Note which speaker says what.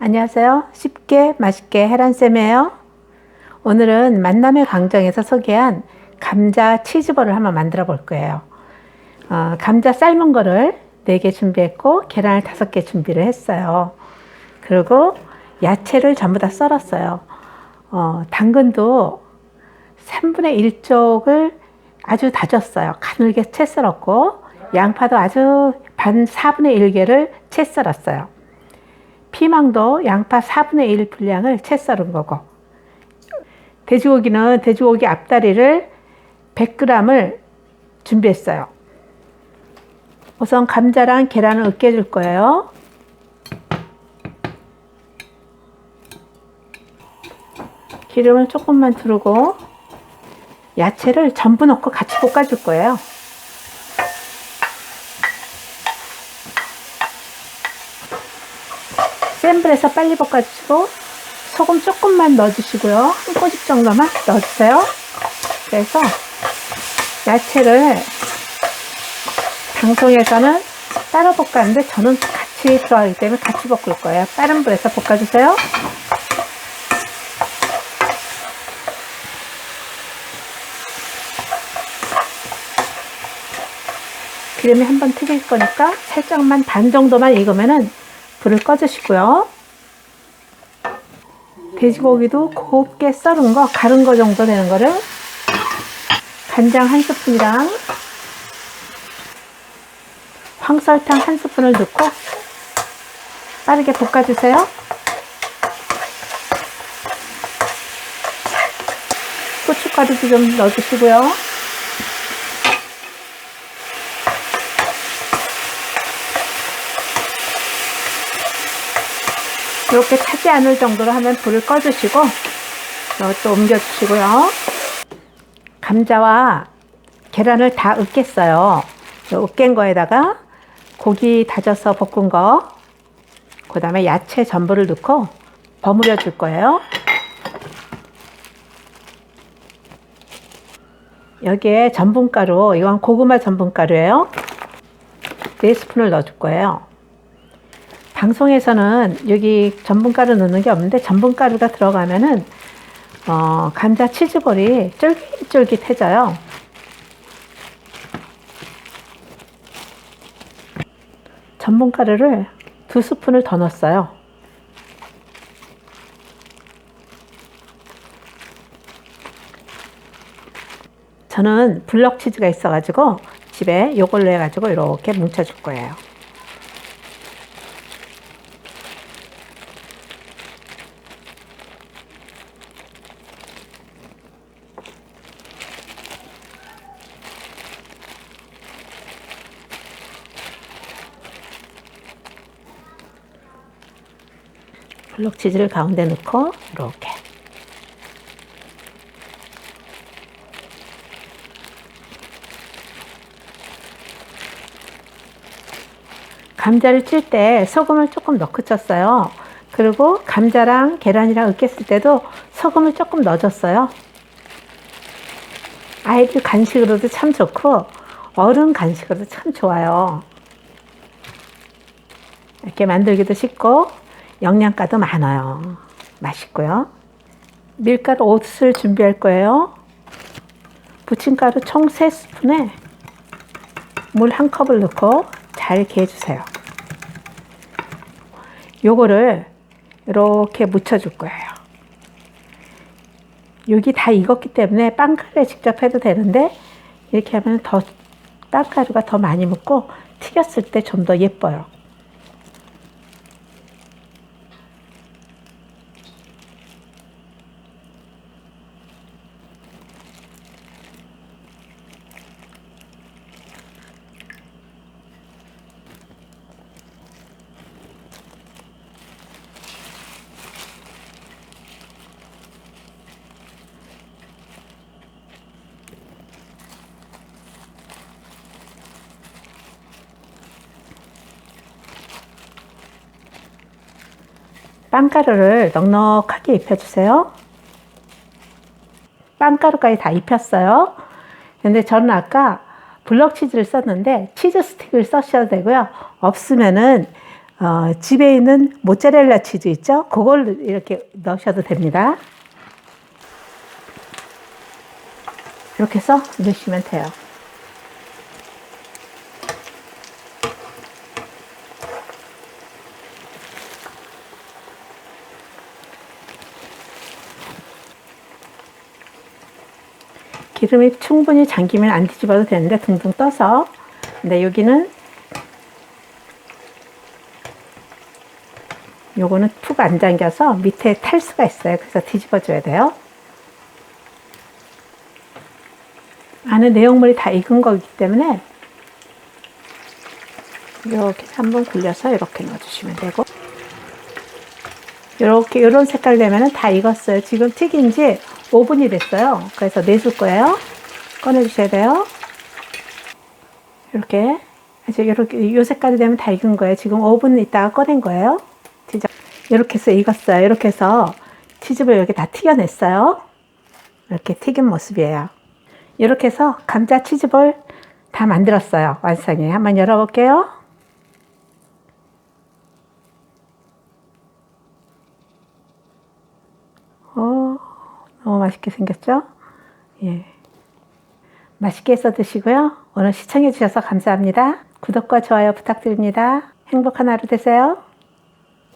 Speaker 1: 안녕하세요. 쉽게 맛있게 해란쌤이에요. 오늘은 만남의 광장에서 소개한 감자 치즈볼을 한번 만들어 볼 거예요. 어, 감자 삶은 거를 4개 준비했고 계란을 5개 준비를 했어요. 그리고 야채를 전부 다 썰었어요. 어, 당근도 3분의 1쪽을 아주 다졌어요. 가늘게 채 썰었고 양파도 아주 반 4분의 1개를 채 썰었어요. 피망도 양파 4분의 1 분량을 채 썰은 거고 돼지고기는 돼지고기 앞다리를 100g을 준비했어요. 우선 감자랑 계란을 으깨줄 거예요. 기름을 조금만 두르고 야채를 전부 넣고 같이 볶아줄 거예요. 센 불에서 빨리 볶아주시고 소금 조금만 넣어주시고요. 한 꼬집 정도만 넣어주세요. 그래서 야채를 방송에서는 따로 볶았는데 저는 같이 좋아하기 때문에 같이 볶을 거예요. 빠른 불에서 볶아주세요. 기름이 한번 튀길 거니까 살짝만 반 정도만 익으면은 불을 꺼주시고요. 돼지고기도 곱게 썰은 거, 가른 거 정도 되는 거를 간장 한 스푼이랑 황설탕 한 스푼을 넣고 빠르게 볶아주세요. 고춧가루도 좀 넣어주시고요. 이렇게 타지 않을 정도로 하면 불을 꺼주시고 이것도 옮겨주시고요. 감자와 계란을 다 으깼어요. 으깬 거에다가 고기 다져서 볶은 거, 그 다음에 야채 전부를 넣고 버무려 줄 거예요. 여기에 전분가루, 이건 고구마 전분가루예요. 4스푼을 넣어줄 거예요. 방송에서는 여기 전분가루 넣는 게 없는데 전분가루가 들어가면은 어, 감자 치즈볼이 쫄깃쫄깃해져요. 전분가루를 두 스푼을 더 넣었어요. 저는 블럭 치즈가 있어가지고 집에 이걸로 해가지고 이렇게 뭉쳐줄 거예요. 블록 치즈를 가운데 넣고 이렇게 감자를 찔때 소금을 조금 넣고 쪘어요. 그리고 감자랑 계란이랑 으깼을 때도 소금을 조금 넣어줬어요. 아이들 간식으로도 참 좋고 어른 간식으로도 참 좋아요. 이렇게 만들기도 쉽고 영양가도 많아요. 맛있고요. 밀가루 옷을 준비할 거예요. 부침가루 총 3스푼에 물 한 컵을 넣고 잘 개주세요. 요거를 이렇게 묻혀줄 거예요. 여기 다 익었기 때문에 빵가루에 직접 해도 되는데 이렇게 하면 더 빵가루가 더 많이 묻고 튀겼을 때 좀 더 예뻐요. 빵가루를 넉넉하게 입혀주세요. 빵가루까지 다 입혔어요. 근데 저는 아까 블럭 치즈를 썼는데 치즈 스틱을 써셔도 되고요. 없으면은 어, 집에 있는 모짜렐라 치즈 있죠? 그걸 이렇게 넣으셔도 됩니다. 이렇게 해서 넣으시면 돼요. 기름이 충분히 잠기면 안 뒤집어도 되는데 둥둥 떠서 근데 여기는 요거는 푹 안 잠겨서 밑에 탈 수가 있어요. 그래서 뒤집어 줘야 돼요. 안에 내용물이 다 익은 거기 때문에 이렇게 한번 굴려서 이렇게 넣어주시면 되고 이렇게 이런 색깔 되면은 다 익었어요. 지금 튀긴 지 5분이 됐어요. 그래서 내줄 거예요. 꺼내 주셔야 돼요. 이렇게 아주 이렇게 요 색깔이 되면 다 익은 거예요. 지금 5분 있다가 꺼낸 거예요. 진짜 이렇게 해서 익었어요. 이렇게 해서 치즈를 이렇게 다 튀겨냈어요. 이렇게 튀긴 모습이에요. 이렇게 해서 감자 치즈볼 다 만들었어요. 완성이. 한번 열어볼게요. 어, 너무 맛있게 생겼죠? 예. 맛있게 해서 드시고요. 오늘 시청해 주셔서 감사합니다. 구독과 좋아요 부탁드립니다. 행복한 하루 되세요.